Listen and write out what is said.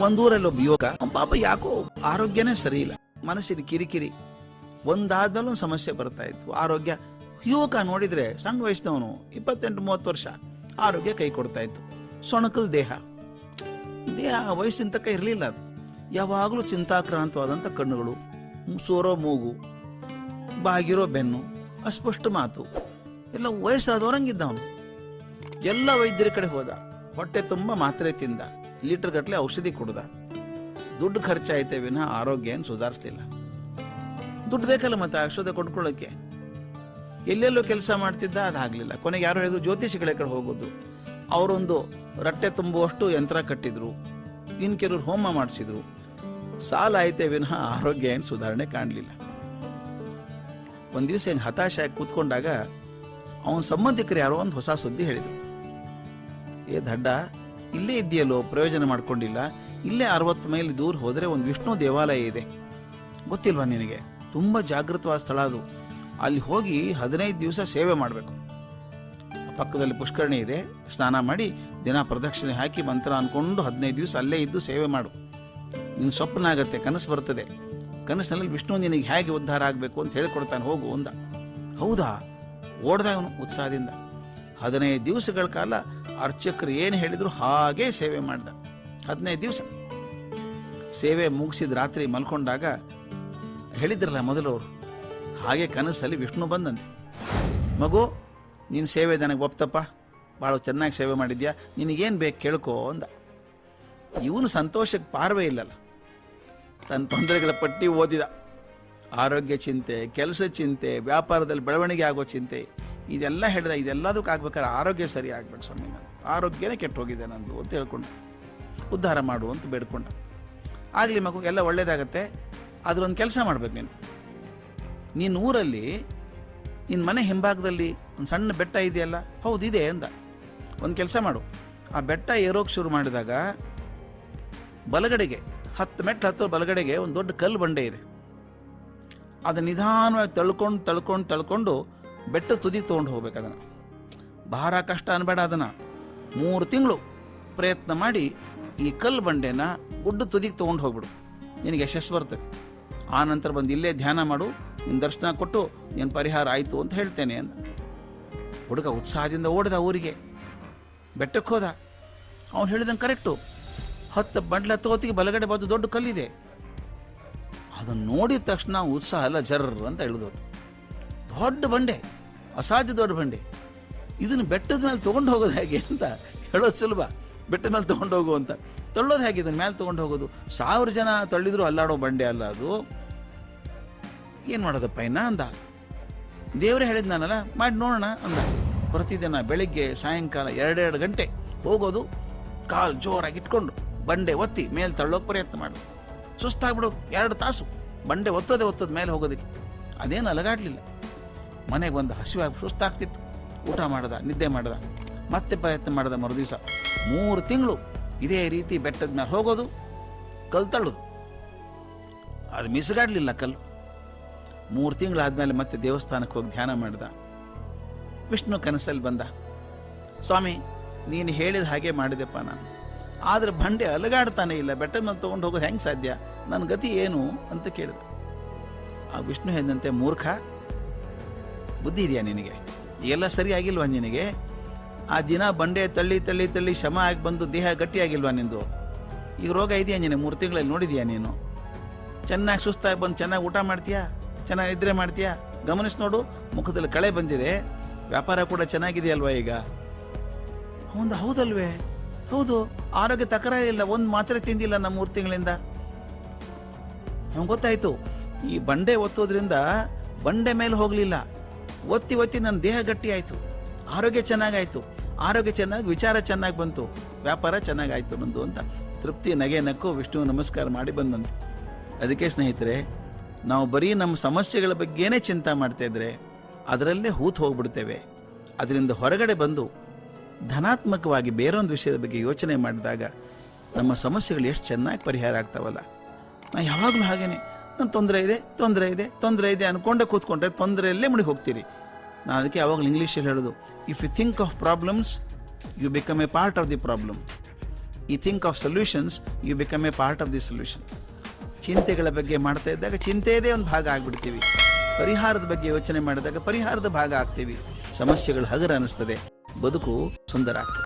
ಒಂದೂರಲ್ಲಿ ಒಬ್ಬ ಯುವಕ ಪಾಪ ಯಾಕೋ ಆರೋಗ್ಯನೇ ಸರಿ ಇಲ್ಲ ಮನಸ್ಸಿನ ಕಿರಿಕಿರಿ. ಒಂದಾದ್ಮೇಲೆ ಒಂದು ಸಮಸ್ಯೆ ಬರ್ತಾ ಇತ್ತು. ಆರೋಗ್ಯ. ಯುವಕ ನೋಡಿದ್ರೆ ಸಣ್ಣ ವಯಸ್ಸಿನವನು ಇಪ್ಪತ್ತೆಂಟು, ಮೂವತ್ತು ವರ್ಷ ಆರೋಗ್ಯ ಕೈ ಕೊಡ್ತಾ ಇತ್ತು. ಸೊಣಕಲ್ ದೇಹ. ದೇಹ ವಯಸ್ಸಿನ ತಕ್ಕ ಇರಲಿಲ್ಲ ಅದು. ಯಾವಾಗಲೂ ಚಿಂತಾಕ್ರಾಂತವಾದಂಥ ಕಣ್ಣುಗಳು, ಸೋರೋ ಮೂಗು, ಬಾಗಿರೋ ಬೆನ್ನು, ಅಸ್ಪಷ್ಟ ಮಾತು. ಎಲ್ಲ ವಯಸ್ಸಾದವರಂಗಿದ್ದ ಅವನು ಎಲ್ಲ ವೈದ್ಯರ ಕಡೆ ಹೋದ. ಹೊಟ್ಟೆ ತುಂಬ ಮಾತ್ರೆ ತಿಂದ. ಲೀಟರ್ ಗಟ್ಟಲೆ ಔಷಧಿ ಕುಡ್ದ. ದುಡ್ಡು ಖರ್ಚಾಯ್ತೆ ವಿನಃ ಆರೋಗ್ಯ ಏನು ಸುಧಾರಿಸ್ಲಿಲ್ಲ. ದುಡ್ಡು ಬೇಕಲ್ಲ ಮತ್ತೆ ಔಷಧ ಕೊಡ್ಕೊಳ್ಳೋಕ್ಕೆ ಎಲ್ಲೆಲ್ಲೋ ಕೆಲಸ ಮಾಡ್ತಿದ್ದ ಅದಾಗಲಿಲ್ಲ ಕೊನೆಗೆ ಯಾರೋ ಹೇಳಿದ್ರು, ಜ್ಯೋತಿಷಿಗಳ ಕಡೆ ಹೋಗೋದು. ಅವರೊಂದು ರಟ್ಟೆ ತುಂಬುವಷ್ಟು ಯಂತ್ರ ಕಟ್ಟಿದ್ರು. ಇನ್ ಕೆಲವರು ಹೋಮ ಮಾಡಿಸಿದ್ರು. ಸಾಲ ಐತೆ ವಿನಃ ಆರೋಗ್ಯ ಏನು ಸುಧಾರಣೆ ಕಾಣಲಿಲ್ಲ. ಒಂದು ದಿವಸ ಹೆಂಗೆ ಹತಾಶ ಕೂತ್ಕೊಂಡಾಗ ಅವನ ಸಂಬಂಧಿಕರು ಯಾರೋ ಒಂದು ಹೊಸ ಸುದ್ದಿ ಹೇಳಿದರು. ಏ ದಡ್ಡ ಇಲ್ಲೇ ಇದೆಯಲ್ಲೋ ಪ್ರಯೋಜನ ಮಾಡ್ಕೊಂಡಿಲ್ಲ. ಇಲ್ಲೇ ಅರವತ್ತು ಮೈಲಿ ದೂರ ಹೋದರೆ ಒಂದು ವಿಷ್ಣು ದೇವಾಲಯ ಇದೆ. ಗೊತ್ತಿಲ್ವಾ ನಿನಗೆ? ತುಂಬ ಜಾಗೃತವಾದ ಸ್ಥಳ ಅದು. ಅಲ್ಲಿ ಹೋಗಿ ಹದಿನೈದು ದಿವಸ ಸೇವೆ ಮಾಡಬೇಕು. ಪಕ್ಕದಲ್ಲಿ ಪುಷ್ಕರಣಿ ಇದೆ. ಸ್ನಾನ ಮಾಡಿ ದಿನ ಪ್ರದಕ್ಷಿಣೆ ಹಾಕಿ ಮಂತ್ರ ಅನ್ಕೊಂಡು ಹದಿನೈದು ದಿವಸ ಅಲ್ಲೇ ಇದ್ದು ಸೇವೆ ಮಾಡು. ನೀನು ಸ್ವಪ್ನ ಆಗುತ್ತೆ ಕನಸು ಬರ್ತದೆ. ಕನಸಿನಲ್ಲಿ ವಿಷ್ಣು ನಿನಗೆ ಹೇಗೆ ಉದ್ಧಾರ ಆಗಬೇಕು ಅಂತ ಹೇಳಿಕೊಡ್ತಾನೆ, ಹೋಗು ಅಂದ. ಹೌದಾ? ಓಡ್ದ ಅವನು ಉತ್ಸಾಹದಿಂದ. ಹದಿನೈದು ದಿವಸಗಳ ಕಾಲ ಅರ್ಚಕರು ಏನು ಹೇಳಿದ್ರು ಹಾಗೇ ಸೇವೆ ಮಾಡ್ದ. ಹದಿನೈದು ದಿವಸ. ಸೇವೆ ಮುಗಿಸಿದ ರಾತ್ರಿ ಮಲ್ಕೊಂಡಾಗ ಹೇಳಿದ್ರಲ್ಲ ಮೊದಲು ಅವರು, ಹಾಗೆ ಕನಸಲ್ಲಿ ವಿಷ್ಣು ಬಂದಂತೆ. ಮಗು, ನೀನು ಸೇವೆ ನನಗೆ ಒಪ್ತಪ್ಪ ಭಾಳ ಚೆನ್ನಾಗಿ ಸೇವೆ ಮಾಡಿದ್ಯಾ, ನಿನಗೇನು ಬೇಕು ಕೇಳ್ಕೋ ಅಂದ. ಇವನು ಸಂತೋಷಕ್ಕೆ ಪಾರ್ವೇ ಇಲ್ಲಲ್ಲ. ತನ್ನ ತೊಂದರೆಗಳ ಪಟ್ಟಿ ಓದಿದ. ಆರೋಗ್ಯ ಚಿಂತೆ, ಕೆಲಸ ಚಿಂತೆ, ವ್ಯಾಪಾರದಲ್ಲಿ ಬೆಳವಣಿಗೆ ಆಗೋ ಚಿಂತೆ ಇದೆಲ್ಲ ಹೇಳಿದ, ಇದೆಲ್ಲದಕ್ಕೆ ಆಗ್ಬೇಕಾದ್ರೆ ಆರೋಗ್ಯ ಸರಿ ಆಗ್ಬೇಕು ಸ್ವಾಮಿ ನಂದು ಆರೋಗ್ಯನೇ ಕೆಟ್ಟು ಹೋಗಿದೆ ನಂದು ಅಂತ ಹೇಳ್ಕೊಂಡು ಉದ್ಧಾರ ಮಾಡು ಅಂತ ಬೇಡ್ಕೊಂಡ. ಆಗಲಿ ಮಗು, ಎಲ್ಲ ಒಳ್ಳೇದಾಗತ್ತೆ ಅದ್ರೊಂದು ಕೆಲಸ ಮಾಡ್ಬೇಕು ನೀನು. ನೀನು ಊರಲ್ಲಿ ನಿನ್ನ ಮನೆ ಹಿಂಭಾಗದಲ್ಲಿ ಒಂದು ಸಣ್ಣ ಬೆಟ್ಟ ಇದೆಯಲ್ಲ, ಹೌದು, ಇದೆ ಅಂದ. ಒಂದು ಕೆಲಸ ಮಾಡು. ಆ ಬೆಟ್ಟ ಏರೋಕ್ಕೆ ಶುರು ಮಾಡಿದಾಗ ಬಲಗಡೆಗೆ, ಹತ್ತು ಮೆಟ್ಲು ಹತ್ತು ಬಲಗಡೆಗೆ ಒಂದು ದೊಡ್ಡ ಕಲ್ಲು ಬಂಡೆ ಇದೆ. ಅದು ನಿಧಾನವಾಗಿ ತಳ್ಕೊಂಡು ತಳ್ಕೊಂಡು ತಳ್ಕೊಂಡು ಬೆಟ್ಟ ತುದಿ ತೊಗೊಂಡು ಹೋಗ್ಬೇಕು ಅದನ್ನು. ಭಾರ ಕಷ್ಟ ಅನ್ಬೇಡ ಅದನ್ನು. ಮೂರು ತಿಂಗಳು ಪ್ರಯತ್ನ ಮಾಡಿ ಈ ಕಲ್ಲು ಬಂಡೆನ ಗುಡ್ಡ ತುದಿಗೆ ತೊಗೊಂಡು ಹೋಗ್ಬಿಡು. ನಿನಗೆ ಯಶಸ್ಸು ಬರ್ತದೆ. ಆ ನಂತರ ಬಂದು ಇಲ್ಲೇ ಧ್ಯಾನ ಮಾಡು ನಿನ್ನ ದರ್ಶನ ಕೊಟ್ಟು ನಿನ್ನ ಪರಿಹಾರ ಆಯಿತು ಅಂತ ಹೇಳ್ತೇನೆ ಅಂದ. ಹುಡುಗ ಉತ್ಸಾಹದಿಂದ ಓಡಿದ ಊರಿಗೆ. ಬೆಟ್ಟಕ್ಕೆ ಹೋದ. ಅವನು ಹೇಳಿದಂಗೆ ಕರೆಕ್ಟು. ಹತ್ತು ಬಂಡ್ಲ ತಗೋತಿಗೆ ಬಲಗಡೆ ಬಂದು ದೊಡ್ಡ ಕಲ್ಲಿದೆ. ಅದನ್ನು ನೋಡಿದ ತಕ್ಷಣ ಉತ್ಸಾಹ ಅಲ್ಲ ಜರ್ರ ಅಂತ ಇಳಿದೋತು. ದೊಡ್ಡ ಬಂಡೆ. ಅಸಾಧ್ಯ ದೊಡ್ಡ ಬಂಡೆ. ಇದನ್ನು ಬೆಟ್ಟದ ಮೇಲೆ ತೊಗೊಂಡು ಹೋಗೋದು ಹೇಗೆ ಅಂತ ಹೇಳೋದು ಸುಲಭ. ಬೆಟ್ಟದ ಮೇಲೆ ತೊಗೊಂಡು ಹೋಗು ಅಂತ. ತಳ್ಳೋದು ಹೇಗೆ? ಇದನ್ನ ಮೇಲೆ ತೊಗೊಂಡು ಹೋಗೋದು. ಸಾವಿರ ಜನ ತಳ್ಳಿದ್ರು ಅಲ್ಲಾಡೋ ಬಂಡೆ ಅಲ್ಲ ಅದು. ಏನು ಮಾಡೋದಪ್ಪ ಇನ್ನ ಅಂದ. ದೇವರೇ ಹೇಳಿದ್ ನಾನಲ್ಲ, ಮಾಡಿ ನೋಡೋಣ ಅಂದ. ಪ್ರತಿದಿನ ಬೆಳಿಗ್ಗೆ, ಸಾಯಂಕಾಲ ಎರಡೆರಡು ಗಂಟೆ ಹೋಗೋದು, ಕಾಲು ಜೋರಾಗಿ ಇಟ್ಕೊಂಡು ಬಂಡೆ ಒತ್ತಿ ಮೇಲೆ ತಳ್ಳೋಕೆ ಪ್ರಯತ್ನ ಮಾಡೋದು. ಸುಸ್ತಾಗ್ಬಿಡೋದು, ಎರಡು ತಾಸು. ಬಂಡೆ ಒತ್ತೋದೆ ಒತ್ತೋದು ಮೇಲೆ ಹೋಗೋದಕ್ಕೆ. ಅದೇನು ಅಲಗಾಡ್ಲಿಲ್ಲ. ಮನೆಗೆ ಬಂದು ಹಸಿವಾಗಿ ಸುಸ್ತಾಗ್ತಿತ್ತು. ಊಟ ಮಾಡ್ದ, ನಿದ್ದೆ ಮಾಡ್ದ. ಮತ್ತೆ ಪ್ರಯತ್ನ ಮಾಡ್ದ ಮರುದಿವಸ. ಮೂರು ತಿಂಗಳು ಇದೇ ರೀತಿ ಬೆಟ್ಟದ ಮೇಲೆ ಹೋಗೋದು, ಕಲ್ಲು ಅದು ಮಿಸ್ಗಾಡ್ಲಿಲ್ಲ ಕಲ್ಲು. ಮೂರು ತಿಂಗಳಾದ್ಮೇಲೆ ಮತ್ತೆ ದೇವಸ್ಥಾನಕ್ಕೆ ಹೋಗಿ ಧ್ಯಾನ ಮಾಡ್ದ. ವಿಷ್ಣು ಕನಸಲ್ಲಿ ಬಂದ. ಸ್ವಾಮಿ, ನೀನು ಹೇಳಿದ ಹಾಗೆ ಮಾಡಿದೆಪ್ಪ ನಾನು. ಆದ್ರೆ ಬಂಡೆ ಅಲಗಾಡ್ತಾನೆ ಇಲ್ಲ. ಬೆಟ್ಟದ ಮೇಲೆ ತೊಗೊಂಡು ಹೋಗೋದು ಹೆಂಗೆ ಸಾಧ್ಯ? ನನ್ನ ಗತಿ ಏನು? ಅಂತ ಕೇಳಿದ. ಆ ವಿಷ್ಣು ಹೇಳಿದಂತೆ ಮೂರ್ಖ ಬುದ್ಧಿ ಇದೆಯಾ ನಿನಗೆ? ಎಲ್ಲ ಸರಿ ಆಗಿಲ್ವಾ ನಿನಗೆ? ಆ ದಿನ ಬಂಡೆ ತಳ್ಳಿ ತಳ್ಳಿ ತಳ್ಳಿ ಶಮ ಆಗಿ ಬಂದು ದೇಹ ಗಟ್ಟಿಯಾಗಿಲ್ವಾ ನಿಂದು? ಈಗ ರೋಗ ಇದೆಯಾ ನೀನು ಮೂರು ತಿಂಗಳಲ್ಲಿ ನೋಡಿದ್ಯಾ ನೀನು? ಚೆನ್ನಾಗಿ ಸುಸ್ತಾಗಿ ಬಂದು ಚೆನ್ನಾಗಿ ಊಟ ಮಾಡ್ತೀಯಾ? ಚೆನ್ನಾಗಿ ನಿದ್ರೆ ಮಾಡ್ತೀಯಾ? ಗಮನಿಸಿ ನೋಡು, ಮುಖದಲ್ಲಿ ಕಳೆ ಬಂದಿದೆ. ವ್ಯಾಪಾರ ಕೂಡ ಚೆನ್ನಾಗಿದೆಯಲ್ವಾ ಈಗ? ಒಂದು ಹೌದಲ್ವೇ? ಹೌದು, ಆರೋಗ್ಯ ತಕರಾರಿಲ್ಲ ಒಂದು ಮಾತ್ರೆ ತಿಂದಿಲ್ಲ ನಮ್ಮ ಮೂರು ತಿಂಗಳಿಂದ. ಅವ್ನ್ ಗೊತ್ತಾಯ್ತು. ಈ ಬಂಡೆ ಒತ್ತೋದ್ರಿಂದ ಬಂಡೆ ಮೇಲೆ ಹೋಗಲಿಲ್ಲ. ಒತ್ತಿ ಒತ್ತಿ ನನ್ನ ದೇಹ ಗಟ್ಟಿ ಆಯಿತು. ಆರೋಗ್ಯ ಚೆನ್ನಾಗಾಯಿತು. ಆರೋಗ್ಯ ಚೆನ್ನಾಗಿ, ವಿಚಾರ ಚೆನ್ನಾಗಿ ಬಂತು. ವ್ಯಾಪಾರ ಚೆನ್ನಾಗಾಯಿತು ನಂದು ಅಂತ ತೃಪ್ತಿ ನಗೆ ನಕ್ಕು ವಿಷ್ಣು ನಮಸ್ಕಾರ ಮಾಡಿ ಬಂದಂತೆ ಅದಕ್ಕೆ ಸ್ನೇಹಿತರೆ, ನಾವು ಬರೀ ನಮ್ಮ ಸಮಸ್ಯೆಗಳ ಬಗ್ಗೆನೇ ಚಿಂತೆ ಮಾಡ್ತಾ ಇದ್ರೆ ಅದರಲ್ಲೇ ಹೂತು ಹೋಗ್ಬಿಡ್ತೇವೆ. ಅದರಿಂದ ಹೊರಗಡೆ ಬಂದು ಧನಾತ್ಮಕವಾಗಿ ಬೇರೊಂದು ವಿಷಯದ ಬಗ್ಗೆ ಯೋಚನೆ ಮಾಡಿದಾಗ ನಮ್ಮ ಸಮಸ್ಯೆಗಳು ಎಷ್ಟು ಚೆನ್ನಾಗಿ ಪರಿಹಾರ ಆಗ್ತಾವಲ್ಲ. ನಾ ಯಾವಾಗಲೂ ಹಾಗೇನೆ. ನನ್ನ ತೊಂದರೆ ಇದೆ ತೊಂದರೆ ಇದೆ ತೊಂದರೆ ಇದೆ ಅನ್ಕೊಂಡೆ ಕೂತ್ಕೊಂಡ್ರೆ ತೊಂದರೆಯಲ್ಲೇ ಮುಳುಗಿ ಹೋಗ್ತೀರಿ ನಾನು ಅದಕ್ಕೆ ಯಾವಾಗಲೂ ಇಂಗ್ಲೀಷಲ್ಲಿ ಹೇಳೋದು if you think of problems you become a part of the problem you think of solutions you become a part of the solution ಚಿಂತೆಗಳ ಬಗ್ಗೆ ಮಾಡ್ತಾ ಇದ್ದಾಗ ಚಿಂತೆಯದೇ ಒಂದು ಭಾಗ ಆಗ್ಬಿಡ್ತೀವಿ. ಪರಿಹಾರದ ಬಗ್ಗೆ ಯೋಚನೆ ಮಾಡಿದಾಗ ಪರಿಹಾರದ ಭಾಗ ಆಗ್ತೀವಿ. ಸಮಸ್ಯೆಗಳು ಹಗರ ಅನ್ನಿಸ್ತದೆ ಬದುಕು ಸುಂದರ ಆಗ್ತದೆ.